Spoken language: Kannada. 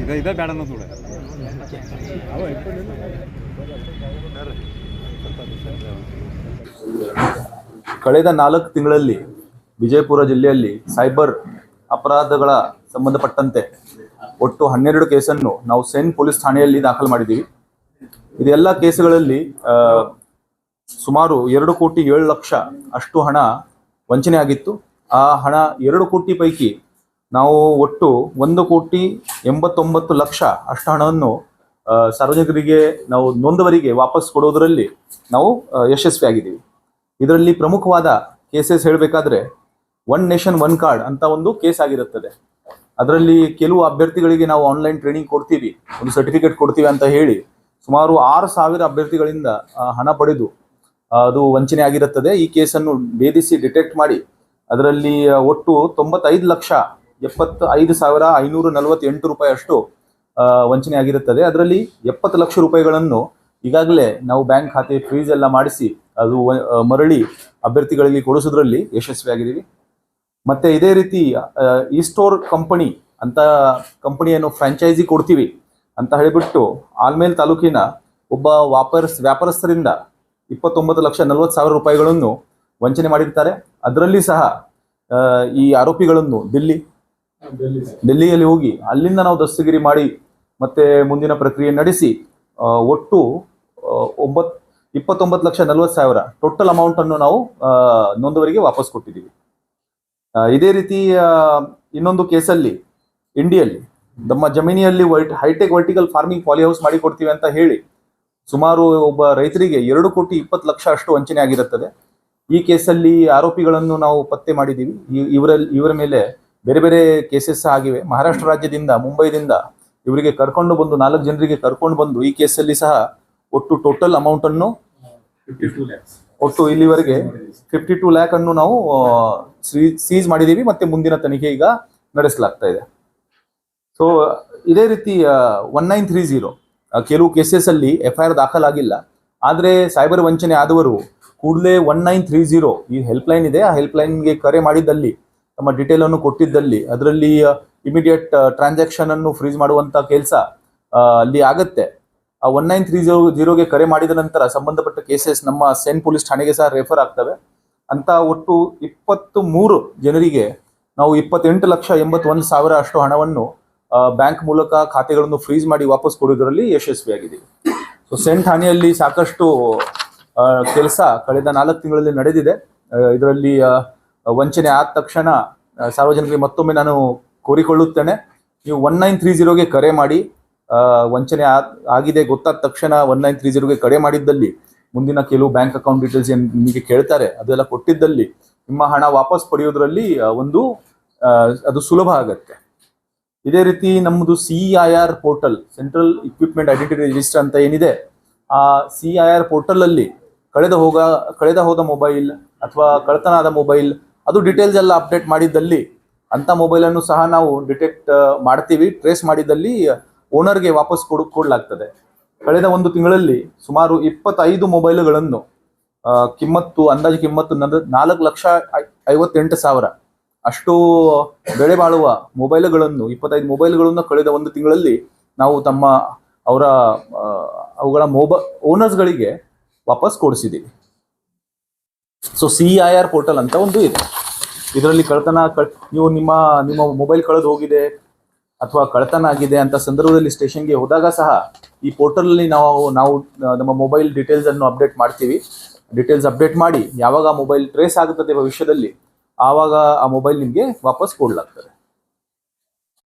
ಇದೇ, ಇದ ಬೇಡ ಕಳೆದ ನಾಲ್ಕು ತಿಂಗಳಲ್ಲಿ ವಿಜಯಪುರ ಜಿಲ್ಲೆಯಲ್ಲಿ ಸೈಬರ್ ಅಪರಾಧಗಳ ಸಂಬಂಧಪಟ್ಟಂತೆ ಒಟ್ಟು ಹನ್ನೆರಡು ಕೇಸನ್ನು ನಾವು ಸೆನ್ ಪೊಲೀಸ್ ಠಾಣೆಯಲ್ಲಿ ದಾಖಲು ಮಾಡಿದ್ದೀವಿ. ಇದೆಲ್ಲ ಕೇಸುಗಳಲ್ಲಿ ಸುಮಾರು ಎರಡು ಕೋಟಿ ಏಳು ಲಕ್ಷ ಅಷ್ಟು ಹಣ ವಂಚನೆ ಆಗಿತ್ತು ಆ ಹಣ ಎರಡು ಕೋಟಿ ಪೈಕಿ ನಾವು ಒಟ್ಟು ಒಂದು ಕೋಟಿ ಎಂಬತ್ತೊಂಬತ್ತು ಲಕ್ಷ ಅಷ್ಟು ಹಣವನ್ನು ಸಾರ್ವಜನಿಕರಿಗೆ ನಾವು ನೊಂದವರಿಗೆ ವಾಪಸ್ ಕೊಡೋದರಲ್ಲಿ ನಾವು ಯಶಸ್ವಿಯಾಗಿದ್ದೀವಿ. ಇದರಲ್ಲಿ ಪ್ರಮುಖವಾದ ಕೇಸಸ್ ಹೇಳಬೇಕಾದ್ರೆ ಒನ್ ನೇಷನ್ ಒನ್ ಕಾರ್ಡ್ ಅಂತ ಒಂದು ಕೇಸ್ ಆಗಿರುತ್ತದೆ. ಅದರಲ್ಲಿ ಕೆಲವು ಅಭ್ಯರ್ಥಿಗಳಿಗೆ ನಾವು ಆನ್ಲೈನ್ ಟ್ರೈನಿಂಗ್ ಕೊಡ್ತೀವಿ, ಒಂದು ಸರ್ಟಿಫಿಕೇಟ್ ಕೊಡ್ತೀವಿ ಅಂತ ಹೇಳಿ ಸುಮಾರು ಆರು ಸಾವಿರ ಅಭ್ಯರ್ಥಿಗಳಿಂದ ಹಣ ಪಡೆದು ಅದು ವಂಚನೆ ಆಗಿರುತ್ತದೆ. ಈ ಕೇಸನ್ನು ಭೇದಿಸಿ ಡಿಟೆಕ್ಟ್ ಮಾಡಿ, ಅದರಲ್ಲಿ ಒಟ್ಟು ತೊಂಬತ್ತೈದು ಲಕ್ಷ ಎಪ್ಪತ್ತ ಐದು ಸಾವಿರ ಐನೂರ ನಲವತ್ತೆಂಟು ರೂಪಾಯಿ ಅಷ್ಟು ವಂಚನೆ ಆಗಿರುತ್ತದೆ. ಅದರಲ್ಲಿ ಎಪ್ಪತ್ತು ಲಕ್ಷ ರೂಪಾಯಿಗಳನ್ನು ಈಗಾಗಲೇ ನಾವು ಬ್ಯಾಂಕ್ ಖಾತೆ ಫ್ರೀಸ್ ಎಲ್ಲ ಮಾಡಿಸಿ, ಅದು ಮರಳಿ ಅಭ್ಯರ್ಥಿಗಳಿಗೆ ಕೊಡಿಸೋದ್ರಲ್ಲಿ ಯಶಸ್ವಿಯಾಗಿದ್ದೀವಿ. ಮತ್ತೆ ಇದೇ ರೀತಿ ಈ ಸ್ಟೋರ್ ಕಂಪನಿ ಅಂತ ಕಂಪನಿಯನ್ನು ಫ್ರಾಂಚೈಸಿ ಕೊಡ್ತೀವಿ ಅಂತ ಹೇಳಿಬಿಟ್ಟು, ಆಲ್ಮೇಲ್ ತಾಲೂಕಿನ ಒಬ್ಬ ವ್ಯಾಪಾರಸ್, ವ್ಯಾಪಾರಸ್ಥರಿಂದ ಇಪ್ಪತ್ತೊಂಬತ್ತು ಲಕ್ಷ ನಲವತ್ತು ಸಾವಿರ ರೂಪಾಯಿಗಳನ್ನು ವಂಚನೆ ಮಾಡಿರ್ತಾರೆ. ಅದರಲ್ಲಿ ಸಹ ಈ ಆರೋಪಿಗಳನ್ನು ದಿಲ್ಲಿ ಡೆಲ್ಲಿಯಲ್ಲಿ ಹೋಗಿ ಅಲ್ಲಿಂದ ನಾವು ದಸ್ತಗಿರಿ ಮಾಡಿ ಮತ್ತೆ ಮುಂದಿನ ಪ್ರಕ್ರಿಯೆ ನಡೆಸಿ ಒಟ್ಟು ಒಂಬತ್, ಇಪ್ಪತ್ತೊಂಬತ್ತು ಲಕ್ಷ ನಲವತ್ತು ಸಾವಿರ ಟೋಟಲ್ ಅಮೌಂಟ್ ಅನ್ನು ನಾವು ನೊಂದವರಿಗೆ ವಾಪಸ್ ಕೊಟ್ಟಿದ್ದೀವಿ. ಇದೇ ರೀತಿ ಇನ್ನೊಂದು ಕೇಸಲ್ಲಿ ಇಂಡಿಯಲ್ಲಿ ನಮ್ಮ ಜಮೀನಿಯಲ್ಲಿ white hi tech vertical farming poly house ಮಾಡಿ ಕೊಡ್ತೀವಿ ಅಂತ ಹೇಳಿ, ಸುಮಾರು ಒಬ್ಬ ರೈತರಿಗೆ ಎರಡು ಕೋಟಿ ಇಪ್ಪತ್ತು ಲಕ್ಷ ಅಷ್ಟು ವಂಚನೆ ಆಗಿರುತ್ತದೆ. ಈ ಕೇಸಲ್ಲಿ ಆರೋಪಿಗಳನ್ನು ನಾವು ಪತ್ತೆ ಮಾಡಿದ್ದೀವಿ. ಇವರಲ್ಲಿ, ಇವರ ಮೇಲೆ ಬೇರೆ ಬೇರೆ ಕೇಸಸ್ ಆಗಿವೆ. ಮಹಾರಾಷ್ಟ್ರ ರಾಜ್ಯದಿಂದ ಮುಂಬೈದಿಂದ ಇವರಿಗೆ ಕರ್ಕೊಂಡು ಬಂದು ನಾಲ್ಕು ಜನರಿಗೆ ಕರ್ಕೊಂಡು ಬಂದು ಈ ಕೇಸಲ್ಲಿ ಸಹ ಒಟ್ಟು ಟೋಟಲ್ ಅಮೌಂಟ್ ಅನ್ನು ಒಟ್ಟು ಇಲ್ಲಿವರೆಗೆ ಫಿಫ್ಟಿ ಟೂ ಲ್ಯಾಕ್ ಅನ್ನು ನಾವು ಸೀಸ್ ಮಾಡಿದ್ದೀವಿ ಮತ್ತೆ ಮುಂದಿನ ತನಿಖೆ ಈಗ ನಡೆಸಲಾಗ್ತಾ ಇದೆ. ಸೊ ಇದೇ ರೀತಿ ಒನ್ ನೈನ್ ತ್ರೀ ಜೀರೋ ಕೆಲವು ಕೇಸಸ್ ಅಲ್ಲಿ ಎಫ್ ಐ ಆರ್ ದಾಖಲಾಗಿಲ್ಲ. ಆದರೆ ಸೈಬರ್ ವಂಚನೆ ಆದವರು ಕೂಡಲೇ ಒನ್ ನೈನ್ ತ್ರೀ ಜೀರೋ ಈ ಹೆಲ್ಪ್ ಲೈನ್ ಇದೆ. ಆ ಹೆಲ್ಪ್ ಲೈನ್ಗೆ ಕರೆ ಮಾಡಿದ್ದಲ್ಲಿ ತಮ್ಮ ಡಿಟೇಲ್ ಅನ್ನು ಕೊಟ್ಟಿದ್ದಲ್ಲಿ, ಅದರಲ್ಲಿ ಇಮಿಡಿಯೇಟ್ ಟ್ರಾನ್ಸಾಕ್ಷನ್ ಅನ್ನು ಫ್ರೀಜ್ ಮಾಡುವಂತ ಕೆಲಸ ಅಲ್ಲಿ ಆಗತ್ತೆ. ಆ ಒನ್ ನೈನ್ ತ್ರೀ ಜೀರೋ ಜೀರೋಗೆ ಕರೆ ಮಾಡಿದ ನಂತರ ಸಂಬಂಧಪಟ್ಟ ಕೇಸಸ್ ನಮ್ಮ ಸೇನ್ ಪೊಲೀಸ್ ಠಾಣೆಗೆ ಸಹ ರೆಫರ್ ಆಗ್ತವೆ. ಅಂತ ಒಟ್ಟು ಇಪ್ಪತ್ತು ಮೂರು ಜನರಿಗೆ ನಾವು ಇಪ್ಪತ್ತೆಂಟು ಲಕ್ಷ ಎಂಬತ್ತೊಂದು ಸಾವಿರ ಅಷ್ಟು ಹಣವನ್ನು ಬ್ಯಾಂಕ್ ಮೂಲಕ ಖಾತೆಗಳನ್ನು ಫ್ರೀಜ್ ಮಾಡಿ ವಾಪಸ್ ಕೊಡುವುದರಲ್ಲಿ ಯಶಸ್ವಿಯಾಗಿದ್ದೀವಿ ಸೊ ಸೇನ್ ಠಾಣೆಯಲ್ಲಿ ಸಾಕಷ್ಟು ಕೆಲಸ ಕಳೆದ ನಾಲ್ಕು ತಿಂಗಳಲ್ಲಿ ನಡೆದಿದೆ. ಇದರಲ್ಲಿ ವಂಚನೆ ಆದ ತಕ್ಷಣ ಸಾರ್ವಜನಿಕರಿಗೆ ಮತ್ತೊಮ್ಮೆ ನಾನು ಕೋರಿಕೊಳ್ಳುತ್ತೇನೆ. ನೀವು ಒನ್ ನೈನ್ ತ್ರೀ ಜೀರೋಗೆ ಕರೆ ಮಾಡಿ ವಂಚನೆ ಆಗ್- ಆಗಿದೆ, ಗೊತ್ತಾದ ತಕ್ಷಣ ಒನ್ ನೈನ್ ತ್ರೀ ಜೀರೋಗೆ ಕರೆ ಮಾಡಿದ್ದಲ್ಲಿ, ಮುಂದಿನ ಕೆಲವು ಬ್ಯಾಂಕ್ ಅಕೌಂಟ್ ಡೀಟೇಲ್ಸ್ ಏನು ನಿಮಗೆ ಕೇಳ್ತಾರೆ, ಅದೆಲ್ಲ ಕೊಟ್ಟಿದ್ದಲ್ಲಿ, ನಿಮ್ಮ ಹಣ ವಾಪಸ್ ಪಡೆಯೋದ್ರಲ್ಲಿ ಒಂದು ಅದು ಸುಲಭ ಆಗತ್ತೆ. ಇದೇ ರೀತಿ ನಮ್ಮದು C I R portal, central equipment identity register ಅಂತ ಏನಿದೆ, ಆ ಸಿ ಐ ಆರ್ ಪೋರ್ಟಲ್ ಅಲ್ಲಿ ಕಳೆದ ಹೋಗ, ಕಳೆದ ಹೋದ ಮೊಬೈಲ್ ಅಥವಾ ಕಳ್ತನ ಆದ ಮೊಬೈಲ್ ಅದು ಡೀಟೇಲ್ಸ್ ಎಲ್ಲ ಅಪ್ಡೇಟ್ ಮಾಡಿದ್ದಲ್ಲಿ ಅಂತ ಮೊಬೈಲ್ ಅನ್ನು ಸಹ ನಾವು ಡಿಟೆಕ್ಟ್ ಮಾಡ್ತೀವಿ. ಟ್ರೇಸ್ ಮಾಡಿದಲ್ಲಿ ಓನರ್ಗೆ ವಾಪಸ್ ಕೊಡು, ಕೊಡಲಾಗ್ತದೆ. ಕಳೆದ ಒಂದು ತಿಂಗಳಲ್ಲಿ ಸುಮಾರು ಇಪ್ಪತ್ತೈದು ಮೊಬೈಲ್ಗಳನ್ನು ಕಿಮ್ಮತ್ತು, ಅಂದಾಜು ಕಿಮ್ಮತ್ತು ನಾಲ್ಕು ಲಕ್ಷ ಐವತ್ತೆಂಟು ಸಾವಿರ ಅಷ್ಟು ಬೆಳೆ ಬಾಳುವ ಮೊಬೈಲ್ಗಳನ್ನು ಇಪ್ಪತ್ತೈದು ಮೊಬೈಲ್ಗಳನ್ನು ಕಳೆದ ಒಂದು ತಿಂಗಳಲ್ಲಿ ನಾವು ತಮ್ಮ ಅವರ ಅವುಗಳ ಮೊಬ ಓನರ್ಸ್ಗಳಿಗೆ ವಾಪಸ್ ಕೊಡಿಸಿದ್ದೀವಿ. So C I R portal ಅಂತ ಒಂದು ಇದೆ. ಇದರಲ್ಲಿ ಕಳ್ತನ ಕಳ್, ನೀವು ನಿಮ್ಮ ನಿಮ್ಮ ಮೊಬೈಲ್ ಕಳೆದು ಹೋಗಿದೆ ಅಥವಾ ಕಳ್ತನ ಆಗಿದೆ ಅಂತ ಸಂದರ್ಭದಲ್ಲಿ ಸ್ಟೇಷನ್ಗೆ ಹೋದಾಗ ಸಹ ಈ ಪೋರ್ಟಲ್ ಅಲ್ಲಿ ನಾವು ನಾವು, ನಮ್ಮ ಮೊಬೈಲ್ ಡೀಟೇಲ್ಸ್ ಅನ್ನು ಅಪ್ಡೇಟ್ ಮಾಡ್ತೀವಿ. ಡೀಟೇಲ್ಸ್ ಅಪ್ಡೇಟ್ ಮಾಡಿ ಯಾವಾಗ ಮೊಬೈಲ್ ಟ್ರೇಸ್ ಆಗುತ್ತದೆ ಭವಿಷ್ಯದಲ್ಲಿ, ಆವಾಗ ಆ ಮೊಬೈಲ್ ನಿಮಗೆ ವಾಪಸ್ ಕೊಡ್ಲಾಗ್ತದೆ.